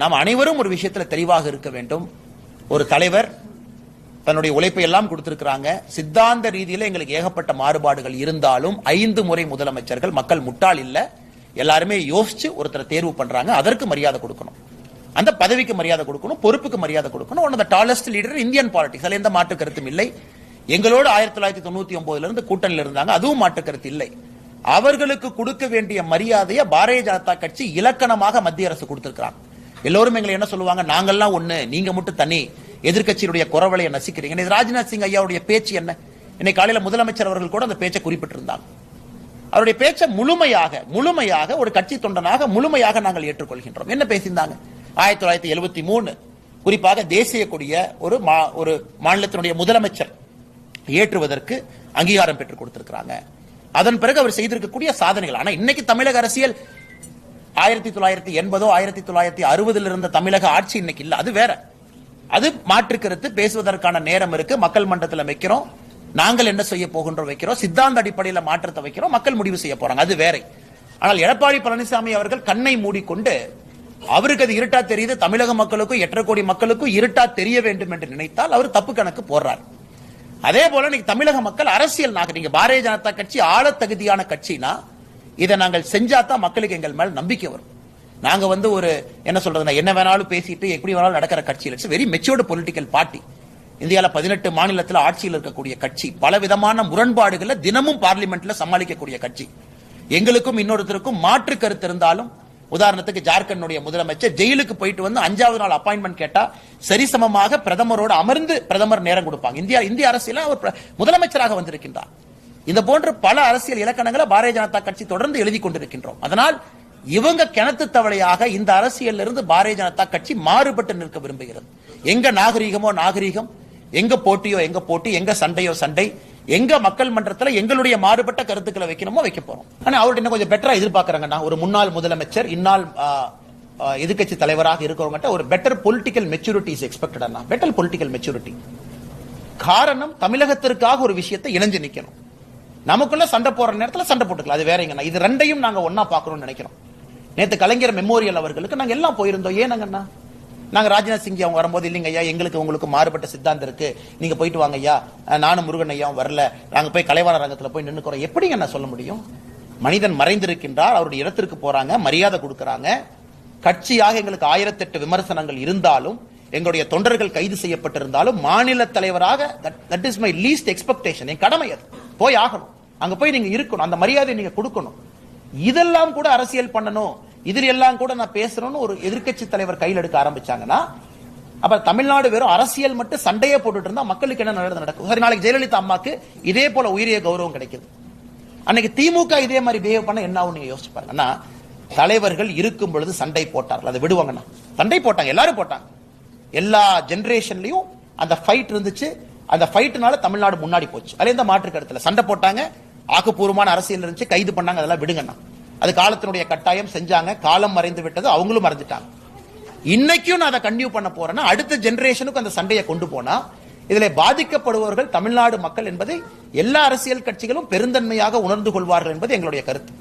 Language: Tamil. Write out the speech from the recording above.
நாம் அனைவரும் ஒரு விஷயத்தில் தெளிவாக இருக்க வேண்டும். ஒரு தலைவர் தன்னுடைய உழைப்பை எல்லாம் கொடுத்திருக்கிறாங்க. சித்தாந்த ரீதியில் எங்களுக்கு ஏகப்பட்ட மாறுபாடுகள் இருந்தாலும் ஐந்து முறை முதலமைச்சர்கள் மக்கள் முட்டாள் இல்லை. எல்லாருமே யோசிச்சு ஒருத்தரை தேர்வு பண்றாங்க. அதற்கு மரியாதை கொடுக்கணும். அந்த பதவிக்கு மரியாதை கொடுக்கணும். பொறுப்புக்கு மரியாதை கொடுக்கணும். One of the tallest leader Indian politics அதில் எந்த மாற்று கருத்தும் இல்லை. எங்களோடு ஆயிரத்தி தொள்ளாயிரத்தி தொண்ணூத்தி ஒன்பதுல இருந்து கூட்டணியில் இருந்தாங்க. அதுவும் மாற்று கருத்து இல்லை. அவர்களுக்கு கொடுக்க வேண்டிய மரியாதையை பாரதிய ஜனதா கட்சி இலக்கணமாக மத்திய அரசு கொடுத்திருக்கிறாங்க. எல்லோரும் எங்களை என்ன சொல்லுவாங்க? நாங்கள்லாம் ஒண்ணு நீங்க மட்டும் தனி. எதிர்க்கட்சியுடைய குறவலையை நசிக்கிறீங்க இன்னைக்கு ராஜ்நாத் சிங் ஐயாவுடைய பேச்சு என்ன? இன்னைக்கு காலையில முதலமைச்சர் அவர்கள் கூட அந்த பேச்சை குறிப்பிட்டிருந்தாங்க. அவருடைய பேச்சை முழுமையாக முழுமையாக ஒரு கட்சி தொண்டனாக முழுமையாக நாங்கள் ஏற்றுக்கொள்கின்றோம். என்ன பேசியிருந்தாங்க? ஆயிரத்தி தொள்ளாயிரத்தி எழுபத்தி மூணு குறிப்பாக தேசிய கொடிய ஒரு மா- ஒரு மாநிலத்தினுடைய முதலமைச்சர் ஏற்றுவதற்கு அங்கீகாரம் பெற்றுக் கொடுத்திருக்கிறாங்க. அதன் பிறகு அவர் செய்திருக்கக்கூடிய சாதனைகள். ஆனா இன்னைக்கு தமிழக அரசியல் ஆயிரத்தி தொள்ளாயிரத்தி எண்பதோ ஆயிரத்தி தொள்ளாயிரத்தி அறுபதுல இருந்த தமிழக ஆட்சி இன்னைக்கு இல்ல. அது வேற. அது மாற்று கருத்து பேசுவதற்கான நேரம் இருக்கு. மக்கள் மன்றத்தில் வைக்கிறோம். நாங்கள் என்ன செய்ய போகின்றோம் வைக்கிறோம். சித்தாந்த அடிப்படையில் மாற்றத்தை வைக்கிறோம். மக்கள் முடிவு செய்ய போறாங்க. அது வேற. ஆனால் எடப்பாடி பழனிசாமி அவர்கள் கண்ணை மூடிக்கொண்டு அவருக்கு அது இருட்டா தெரியுது. தமிழக மக்களுக்கும் எட்டரை கோடி மக்களுக்கும் இருட்டா தெரிய வேண்டும் என்று நினைத்தால் அவர் தப்பு கணக்கு போடுறார். அதே போல இன்னைக்கு தமிழக மக்கள் அரசியல் நாக நீங்க பாரதிய ஜனதா கட்சி ஆள தகுதியான கட்சினா இதை நாங்கள் செஞ்சா தான் மக்களுக்கு எங்கள் மேல் நம்பிக்கை வரும். நாங்க வந்து ஒரு என்ன சொல்றதுன்னா என்ன வேணாலும் பேசிட்டு எப்படி வேணாலும் நடக்கிற கட்சியில் it's very matured political party இந்தியால பதினெட்டு மாநிலத்தில் ஆட்சியில் இருக்கக்கூடிய கட்சி பல விதமான முரண்பாடுகளை தினமும் பார்லிமெண்ட்ல சமாளிக்கக்கூடிய கட்சி. எங்களுக்கும் இன்னொருத்தருக்கும் மாற்று கருத்து இருந்தாலும் உதாரணத்துக்கு ஜார்க்கண்டுடைய முதலமைச்சர் ஜெயிலுக்கு போயிட்டு வந்து அஞ்சாவது நாள் அப்பாயின்மெண்ட் கேட்டா சரிசமமாக பிரதமரோடு அமர்ந்து பிரதமர் நேரம் கொடுப்பாங்க. இந்தியா இந்திய அரசியல அவர் முதலமைச்சராக வந்திருக்கின்றார். இந்த போன்ற பல அரசியல் இலக்கணங்களை பாரதிய ஜனதா கட்சி தொடர்ந்து எழுதி கொண்டிருக்கின்றோம். அதனால் இவங்க கிணத்து தவளையாக இந்த அரசியல் இருந்து பாரதிய ஜனதா கட்சி மாறுபட்டு நிற்க விரும்புகிறது. எங்க நாகரீகமோ நாகரீகம் எங்க போட்டியோ எங்க போட்டி எங்க சண்டையோ சண்டை எங்க மக்கள் மன்றத்தில் எங்களுடைய மாறுபட்ட கருத்துக்களை வைக்கணுமோ வைக்க போறோம். ஆனா அவர்கிட்ட இன்னும் கொஞ்சம் பெட்டரா எதிர்பார்க்கறாங்கண்ணா ஒரு முன்னாள் முதலமைச்சர் இந்நாள் எதிர்கட்சி தலைவராக இருக்கிறவங்ககிட்ட ஒரு better political maturity is expected Anna. Better political maturity காரணம் தமிழகத்திற்காக ஒரு விஷயத்தை இணைஞ்சு நிக்கணும். நமக்குள்ள சண்டை போற நேரத்துல சண்டை போட்டுக்கலாம். அது வேறங்கண்ணா இது ரெண்டையும் நாங்க ஒன்னா பாக்கணும்னு நினைக்கிறோம். நேத்து கலைஞர் மெமோரியல் அவர்களுக்கு நாங்க எல்லாம் போயிருந்தோம். ஏனங்கண்ணா நாங்க ராஜ்நாத் சிங் அவங்க வரும்போது இல்லைங்க ஐயா எங்களுக்கு உங்களுக்கு மாறுபட்ட சித்தாந்தம் இருக்கு. நீங்க போயிட்டு வாங்க ஐயா. நானும் முருகன் ஐயாவும் வரல. நாங்க போய் கலைவாணர் ரங்கத்துல போய் நின்னுக்கிறோம். எப்படிங்க நான் சொல்ல முடியும்? மனிதன் மறைந்திருக்கின்றார். அவருடைய இடத்திற்கு போறாங்க. மரியாதை கொடுக்கறாங்க. கட்சியாக எங்களுக்கு ஆயிரத்தெட்டு விமர்சனங்கள் இருந்தாலும் எங்களுடைய தொண்டர்கள் கைது செய்யப்பட்டிருந்தாலும் மாநில தலைவராக that is my least expectation என் கடமை அது. போய் ஆகணும். அங்க போய் நீங்க இருக்கணும். அந்த மரியாதை நீங்க கொடுக்கணும். இதெல்லாம் கூட அரசியல் பண்ணணும். இதில் எல்லாம் கூட நான் பேசணும்னு ஒரு எதிர்க்கட்சி தலைவர் கையில் எடுக்க ஆரம்பிச்சாங்கன்னா அப்ப தமிழ்நாடு வெறும் அரசியல் மட்டும் சண்டையே போட்டுட்டு இருந்தா மக்களுக்கு என்ன நல்லது நடக்கும்? சரி நாளைக்கு ஜெயலலிதா அம்மாக்கு இதே போல உயரிய கௌரவம் கிடைக்குது. அன்னைக்கு திமுக இதே மாதிரி பிஹேவ் பண்ண என்ன ஆகும் நீங்க யோசிச்சு பாருங்க தலைவர்கள் இருக்கும் பொழுது சண்டை போட்டார்கள். அதை விடுவாங்கண்ணா. சண்டை போட்டாங்க. எல்லாரும் போட்டாங்க. எல்லா ஜென்ரேஷன்லயும் அந்த ஃபைட் இருந்துச்சு. அந்த ஃபைட்னால தமிழ்நாடு முன்னாடி போச்சு. அதுல எந்த மாற்று கருத்துல? சண்டை போட்டாங்க ஆக்கப்பூர்வமான அரசியல் இருந்துச்சு கைது பண்ணாங்க அதெல்லாம் விடுங்கண்ணா. அது காலத்தினுடைய கட்டாயம் செஞ்சாங்க காலம் மறைந்து விட்டது அவங்களும் மறைஞ்சிட்டாங்க. இன்னைக்கும் நான் அதை கண்டினியூ பண்ண போறேன்னா அடுத்த ஜென்ரேஷனுக்கு அந்த சண்டையை கொண்டு போனா இதில் பாதிக்கப்படுபவர்கள் தமிழ்நாடு மக்கள் என்பதை எல்லா அரசியல் கட்சிகளும் பெருந்தன்மையாக உணர்ந்து கொள்வார்கள் என்பது எங்களுடைய கருத்து.